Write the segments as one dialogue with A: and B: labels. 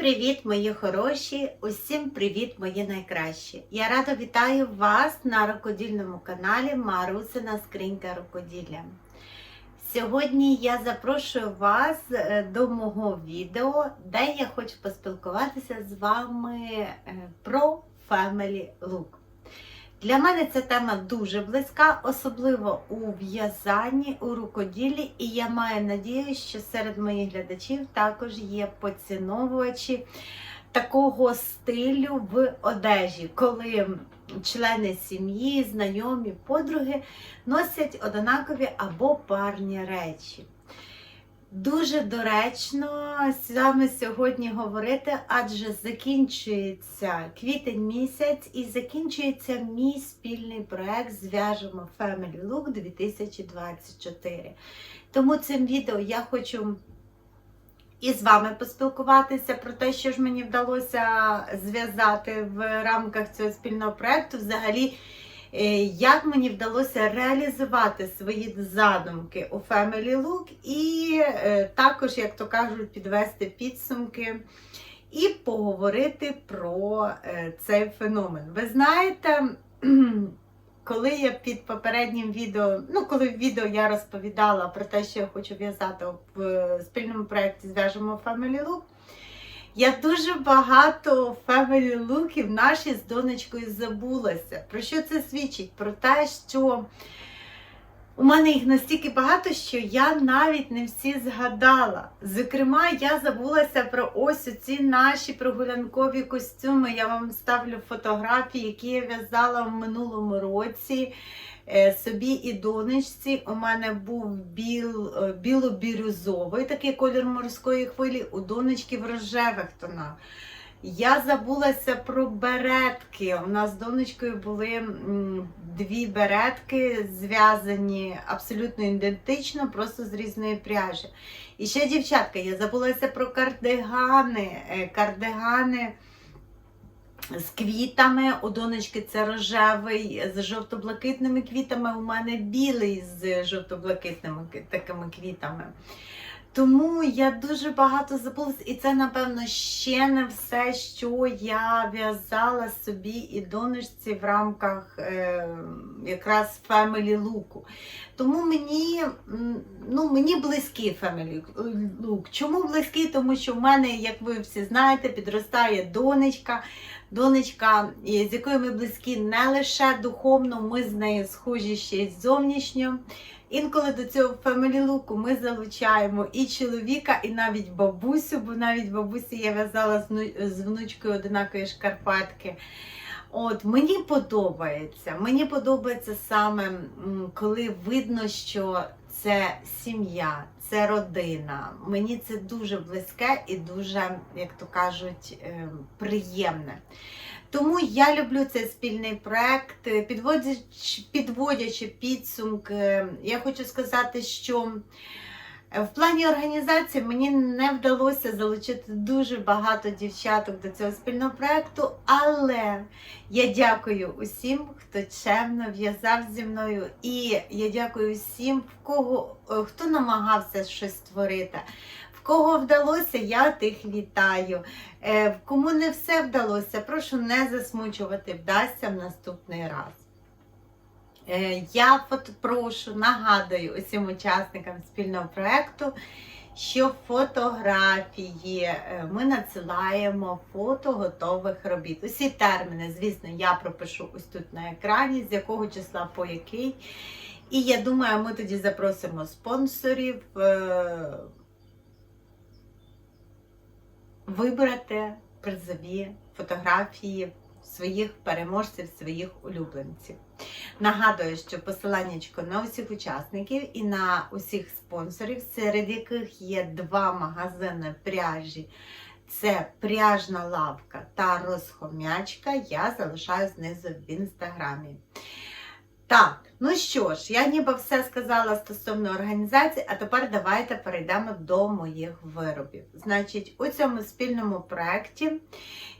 A: Привіт, мої хороші! Усім привіт, мої найкращі! Я рада вітаю вас на рукодільному каналі Марусина Скринька Рукоділля. Сьогодні я запрошую вас е, до мого відео, де я хочу поспілкуватися з вами е, про Family Look. Для мене ця тема дуже близька, особливо у в'язанні, у рукоділлі, і я маю надію, що серед моїх глядачів також є поціновувачі такого стилю в одежі, коли члени сім'ї, знайомі, подруги носять однакові або парні речі. Дуже доречно саме сьогодні говорити, адже закінчується квітень місяць і закінчується мій спільний проект Зв'яжемо Family Look 2024. Тому цим відео я хочу і з вами поспілкуватися про те, що ж мені вдалося зв'язати в рамках цього спільного проекту. Взагалі, як мені вдалося реалізувати свої задумки у Family Look, і е, також, як то кажуть, підвести підсумки і поговорити про е, цей феномен. Ви знаєте, коли я під попереднім відео, ну коли в відео я розповідала про те, що я хочу в'язати в е, спільному проєкті Зв'яжемо Family Look, я дуже багато family луків наші з донечкою забулася. Про що це свідчить? Про те, що у мене їх настільки багато, що я навіть не всі згадала. Зокрема, я забулася про ось ці наші прогулянкові костюми. Я вам ставлю фотографії, які я в'язала в минулому році. Е, Собі і донечці у мене був біл, е, біло-бірюзовий такий колір морської хвилі, у донечки в рожевих тонах. Я забулася про беретки. У нас з донечкою були дві беретки, зв'язані абсолютно ідентично, просто з різної пряжі. І ще, дівчатка, я забулася про кардигани. Е, Кардигани з квітами. У донечки це рожевий з жовто-блакитними квітами. У мене білий з жовто-блакитними такими квітами. Тому я дуже багато забулась, і це, напевно, ще не все, що я в'язала собі і донечці в рамках е, якраз Family Look. Тому мені, ну, мені близький Family Look. Чому близький? Тому що в мене, як ви всі знаєте, підростає донечка. Донечка, з якою ми близькі не лише духовно, ми з нею схожі ще й зовнішньо. Інколи до цього Family Look ми залучаємо і чоловіка, і навіть бабусю, бо навіть бабусі я в'язала з внучкою одинакові шкарпетки. От мені подобається. Мені подобається саме, коли видно, що це сім'я, це родина. Мені це дуже близьке і дуже, як то кажуть, е, приємне. Тому я люблю цей спільний проект. Е, Підводячи, підводячи підсумки, я хочу сказати, що е, в плані організації мені не вдалося залучити дуже багато дівчаток до цього спільного проекту, але я дякую усім, хто чемно в'язав зі мною, і я дякую всім, в кого е, хто намагався щось створити. Кого вдалося, я тих вітаю. Е, Кому не все вдалося, прошу не засмучувати, вдасться в наступний раз. Е, Я прошу, нагадую усім учасникам спільного проєкту, що фотографії е, ми надсилаємо фото готових робіт. Усі терміни, звісно, я пропишу ось тут на екрані, з якого числа по який. І я думаю, ми тоді запросимо спонсорів. Е, вибрати призові фотографії своїх переможців, своїх улюбленців. Нагадую, що посиланнячко на усіх учасників і на усіх спонсорів, серед яких є два магазини пряжі. Це пряжна лавка та розхом'ячка. Я залишаю знизу в інстаграмі. Так, ну що ж, я ніби все сказала стосовно організації, а тепер давайте перейдемо до моїх виробів. Значить, у цьому спільному проєкті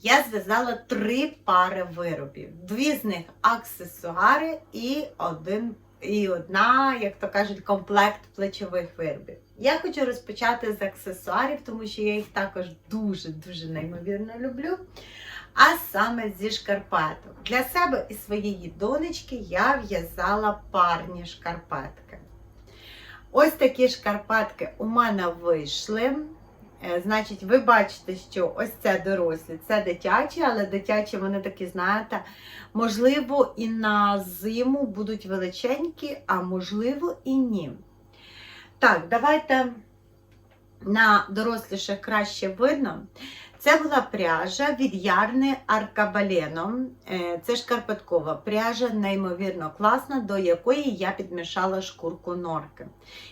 A: я зв'язала три пари виробів. Дві з них аксесуари і, один, і одна, як то кажуть, комплект плечових виробів. Я хочу розпочати з аксесуарів, тому що я їх також дуже-дуже неймовірно люблю. А саме зі шкарпеток. Для себе і своєї донечки я в'язала парні шкарпетки. Ось такі шкарпетки у мене вийшли. Е, Значить, ви бачите, що ось це дорослі, це дитячі, але дитячі вони такі, знаєте, можливо, і на зиму будуть величенькі, а можливо і ні. Так, давайте на доросліших краще видно. Це була пряжа від Ярни Аркабалено. Е, Це шкарпеткова пряжа, неймовірно класна, до якої я підмішала шкурку норки.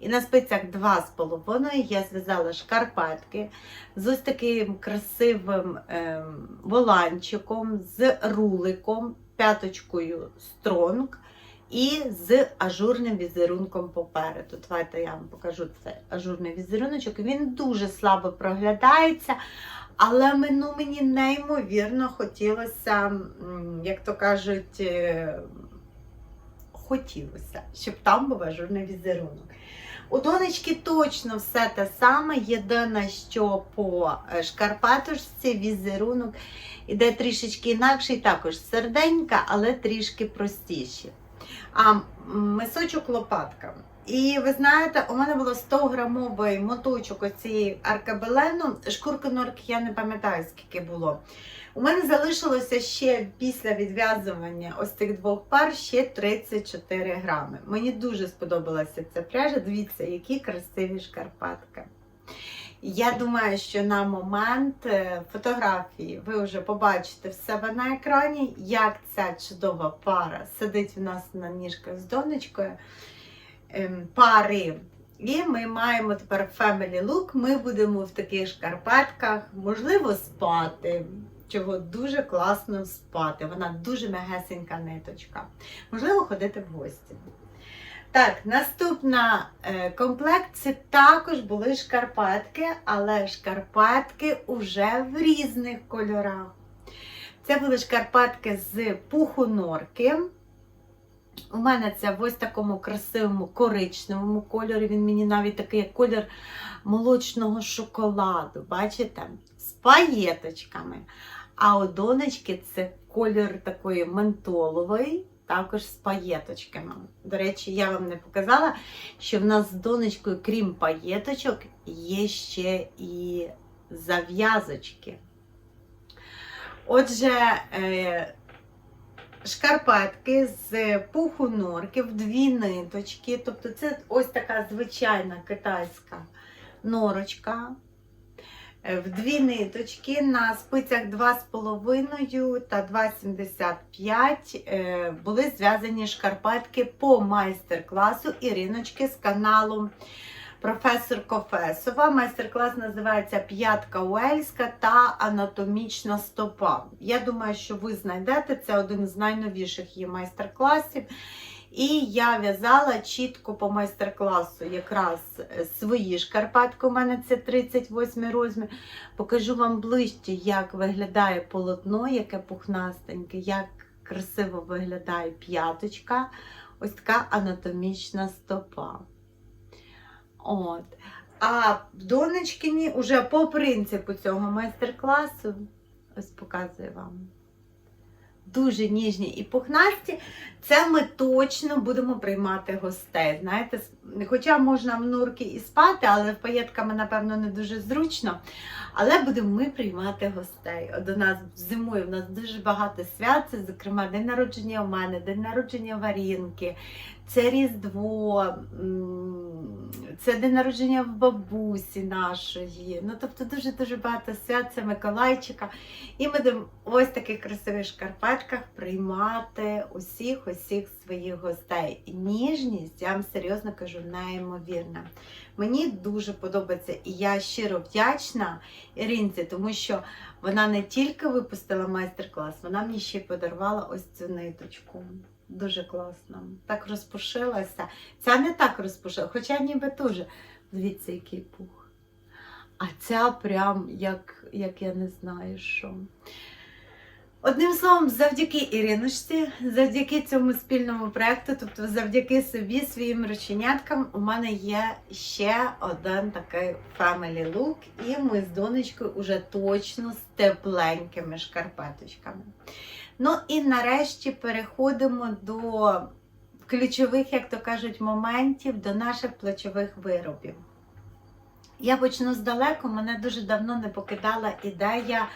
A: І на спицях 2,5 я зв'язала шкарпетки з ось таким красивим ем, воланчиком, з руликом, п'яточкою стронг і з ажурним візерунком попереду. Давайте я вам покажу цей ажурний візеруночок. Він дуже слабо проглядається. Але мену мені неймовірно хотілося, як то кажуть, е, хотілося, щоб там був ажурний візерунок. У донечки точно все те саме. Єдине, що по е, шкарпеточці візерунок іде трішечки інакший, також серденька, але трішки простіші. А мисочок лопатка. І ви знаєте, у мене було 100 грамовий моточок оцієї аркабелену. Шкурки норки я не пам'ятаю, скільки було. У мене залишилося ще після відв'язування ось цих двох пар ще 34 грами. Мені дуже сподобалася ця пряжа. Дивіться, які красиві шкарпетки. Я думаю, що на момент е, фотографії ви вже побачите в себе на екрані, як ця чудова пара сидить в нас на ніжках з донечкою пари. І ми маємо тепер family look. Ми будемо в таких шкарпетках, можливо, спати. Чого дуже класно спати. Вона дуже м'ягесенька ниточка. Можливо, ходити в гості. Так, наступна е, комплект це також були шкарпетки, але шкарпетки уже в різних кольорах. Це були шкарпетки з пуху норки. У мене це в ось такому красивому коричневому кольорі. Він мені навіть такий як колір молочного шоколаду. Бачите? З паєточками. А у донечки це колір такої ментоловий, також з паєточками. До речі, я вам не показала, що в нас з донечкою, крім паєточок, є ще і зав'язочки. Отже, е, шкарпетки з пуху норки в дві ниточки. Тобто це ось така звичайна китайська норочка. Е, В дві ниточки на спицях 2,5 та 2,75 е, були зв'язані шкарпетки по майстер-класу Іриночки з каналу професор Кофесова. Майстер-клас називається П'ятка Уельська та анатомічна стопа. Я думаю, що ви знайдете це один з найновіших її майстер-класів. І я в'язала чітко по майстер-класу якраз свої шкарпетки. У мене це 38 розмір. Покажу вам ближче, як виглядає полотно, яке пухнастеньке, як красиво виглядає п'яточка. Ось така анатомічна стопа. От. А донечкині уже по принципу цього майстер-класу, ось показую вам. Дуже ніжні і пухнасті. Це ми точно будемо приймати гостей. Знаєте, хоча можна в нурки і спати, але в паєтками, напевно, не дуже зручно. Але будемо ми приймати гостей. От До нас зимою у нас дуже багато свят, це, зокрема, день народження у мене, день народження Варінки, це Різдво, це день народження в бабусі нашої. Ну, тобто дуже-дуже багато свят, це Миколайчика. І ми будемо в ось таких красивих шкарпетках приймати усіх усіх своїх гостей. Ніжність, я вам серйозно кажу, неймовірна. Мені дуже подобається, і я щиро вдячна Іринці, тому що вона не тільки випустила майстер-клас, вона мені ще й подарувала ось цю ниточку. Дуже класно. Так розпушилася. Ця не так розпушила, хоча ніби теж. Дивіться, який пух. А ця прям як, як я не знаю що. Одним словом, завдяки Іриночці, завдяки цьому спільному проекту, тобто завдяки собі, своїм рученяткам, у мене є ще один такий family look, і ми з донечкою вже точно з тепленькими шкарпеточками. Ну і нарешті переходимо до ключових, як то кажуть, моментів, до наших плечових виробів. Я почну здалеку, мене дуже давно не покидала ідея.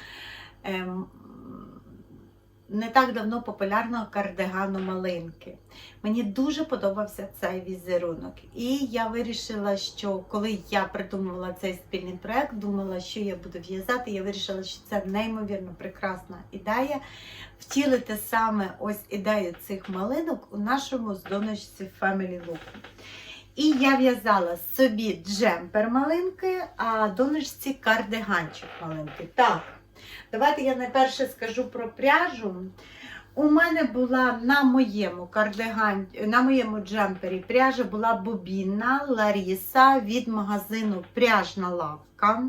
A: Не так давно популярного кардигану малинки. Мені дуже подобався цей візерунок. І я вирішила, що коли я придумувала цей спільний проект, думала, що я буду в'язати. Я вирішила, що це неймовірно прекрасна ідея втілити саме ось ідею цих малинок у нашому з донечці Family Look. І я в'язала собі джемпер малинки, а донечці кардиганчик малинки. Так. Давайте я найперше скажу про пряжу. У мене була на моєму кардиган, на моєму джемпері пряжа була бобінна Ларіса від магазину Пряжна лавка.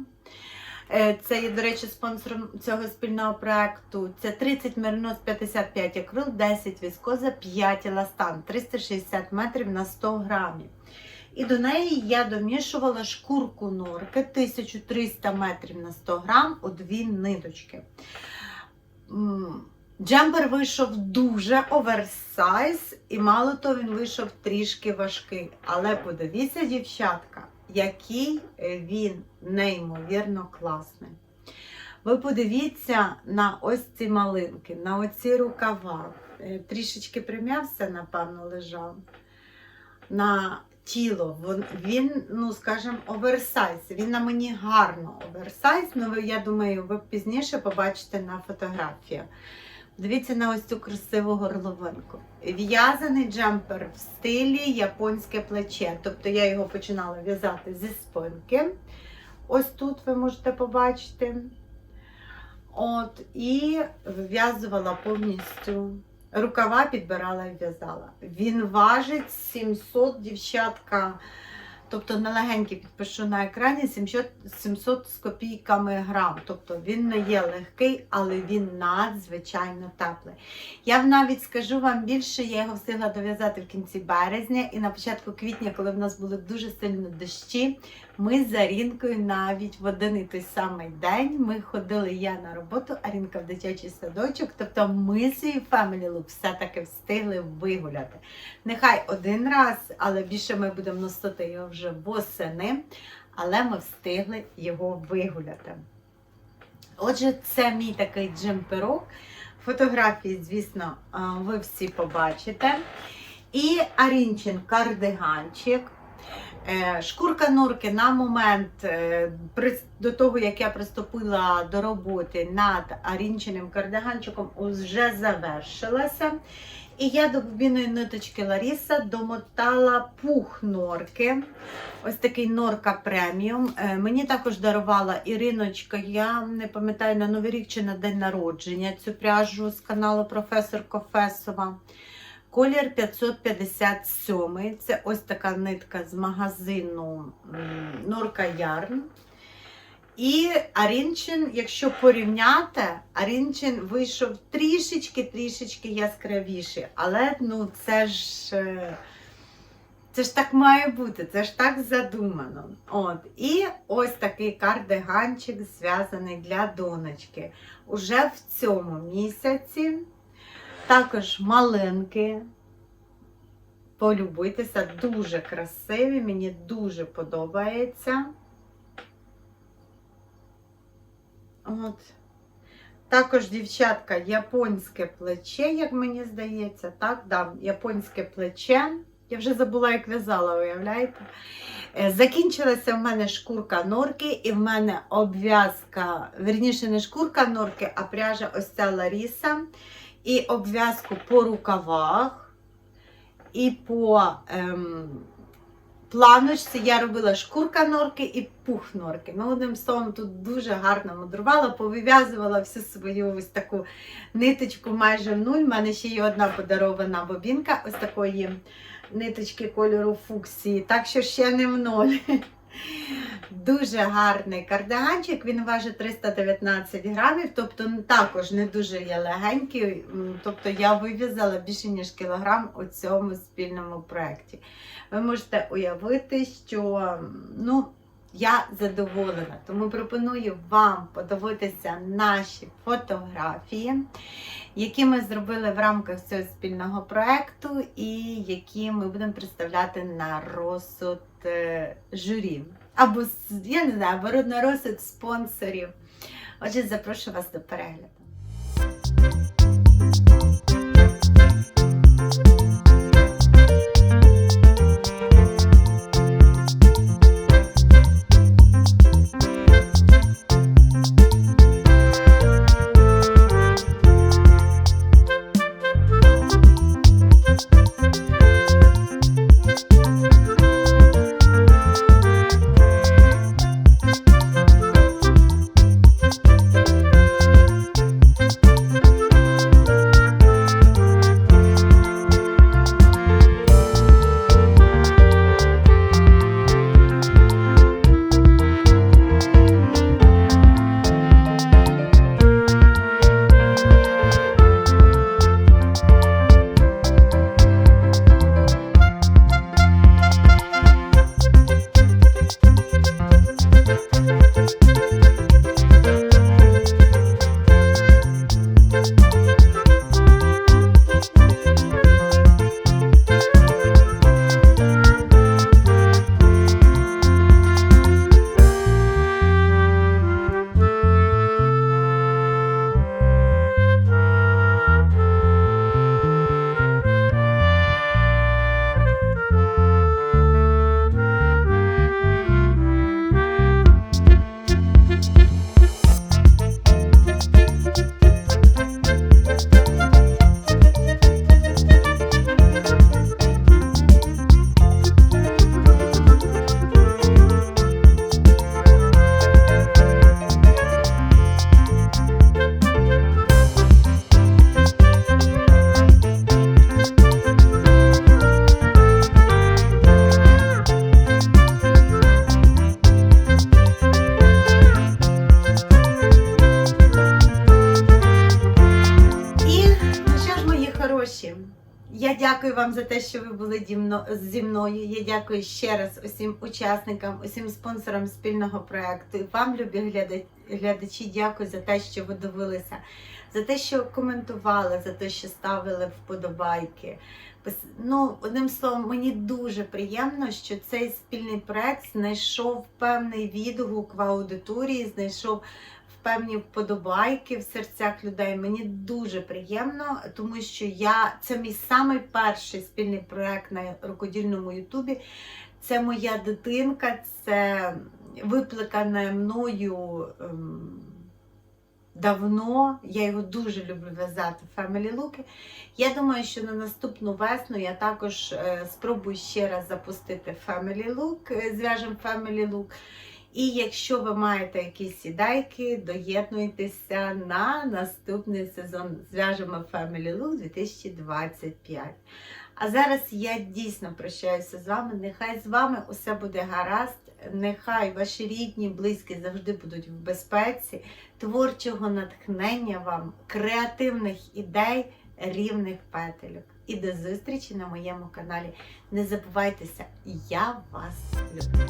A: Е, Це є, до речі, спонсором цього спільного проекту. Це 30 меринос, 55 акрил, 10 віскоза, 5 еластан, 360 метрів на 100 грамів. І до неї я домішувала шкурку норки 1300 метрів на 100 грам у дві ниточки. М, Джемпер вийшов дуже оверсайз, і мало того, він вийшов трішки важкий. Але подивіться, дівчатка, який він неймовірно класний. Ви подивіться на ось ці малинки, на оці рукава. Е, Трішечки прим'явся, напевно, лежав. На тіло. Він, ну скажімо, оверсайз. Він на мені гарно оверсайз. Ну, я думаю, ви пізніше побачите на фотографіях. Дивіться на ось цю красиву горловинку. В'язаний джемпер в стилі японське плече. Тобто я його починала в'язати зі спинки. Ось тут ви можете побачити. От, і вив'язувала повністю Рукава підбирала і в'язала. Він важить 700 дівчатка. Тобто на легенький підпишу на екрані 700, 700 з копійками грам. Тобто він не є легкий, але він надзвичайно теплий. Я навіть скажу вам більше, я його встигла дов'язати в кінці березня і на початку квітня, коли в нас були дуже сильні дощі, ми з Арінкою навіть в один і той самий день ми ходили я на роботу, Арінка в дитячий садочок. Тобто ми свій Family Look все-таки встигли вигуляти. Нехай один раз, але більше ми будемо носити його вже восени, але ми встигли його вигуляти. Отже, це мій такий джемперок. Фотографії, звісно, ви всі побачите. І Арінчин кардиганчик. Е, Шкурка норки на момент е, до того, як я приступила до роботи над арінченим кардиганчиком, вже завершилася. І я до бобіної ниточки Ларіса домотала пух норки. Ось такий норка преміум. Е, Мені також дарувала Іриночка, я не пам'ятаю на Новий рік чи на день народження цю пряжу з каналу Професор Кофесова. Колір 557. Це ось така нитка з магазину Норка Ярн. І Арінчин, якщо порівняти, Арінчин вийшов трішечки-трішечки яскравіший. Але ну це ж. е, Це ж так має бути, це ж так задумано. От. І ось такий кардиганчик зв'язаний для донечки. Уже в цьому місяці. Також малинки. Полюбуйтеся, дуже красиві, мені дуже подобається. От. Також, дівчатка, японське плече, як мені здається, так, да, японське плече. Я вже забула, як в'язала, уявляєте? Е, Закінчилася в мене шкурка норки, і в мене обв'язка, верніше, не шкурка норки, а пряжа ось ця Ларіса. І обв'язку по рукавах, і по ем, планочці я робила шкурка норки і пух норки. Ну, одним словом, тут дуже гарно мудрувала, повив'язувала всю свою ось таку ниточку майже в нуль. У мене ще є одна подарована бобінка ось такої ниточки кольору фуксії, так що ще не в ноль. Дуже гарний кардиганчик, він важить 319 грамів, тобто також не дуже є легенький. Тобто я вив'язала більше ніж кілограм у цьому спільному проєкті. Ви можете уявити, що ну, я задоволена, тому пропоную вам подивитися наші фотографії, які ми зробили в рамках цього спільного проєкту, і які ми будемо представляти на розсуд е, журі. Або я не знаю, або на розсуд спонсорів. Отже, запрошую вас до перегляду. Вам за те, що ви були зі мною. Я дякую ще раз усім учасникам, усім спонсорам спільного проекту. Вам, любі глядачі, дякую за те, що ви дивилися, за те, що коментували, за те, що ставили вподобайки. Ну, одним словом, мені дуже приємно, що цей спільний проект знайшов певний відгук в аудиторії, знайшов певні вподобайки в серцях людей. Мені дуже приємно, тому що я це мій самий перший спільний проект на рукодільному Ютубі. Це моя дитинка, це викликане мною. ем, Давно я його дуже люблю в'язати Family Look. Я думаю, що на наступну весну я також е, спробую ще раз запустити Family Look, е, зв'яжемо Family Look. І якщо ви маєте якісь ідейки, доєднуйтеся на наступний сезон Зв'яжемо Family Look 2025. А зараз я дійсно прощаюся з вами. Нехай з вами усе буде гаразд. Нехай ваші рідні, близькі завжди будуть в безпеці, творчого натхнення вам, креативних ідей, рівних петельок. І до зустрічі на моєму каналі. Не забувайтеся, я вас люблю.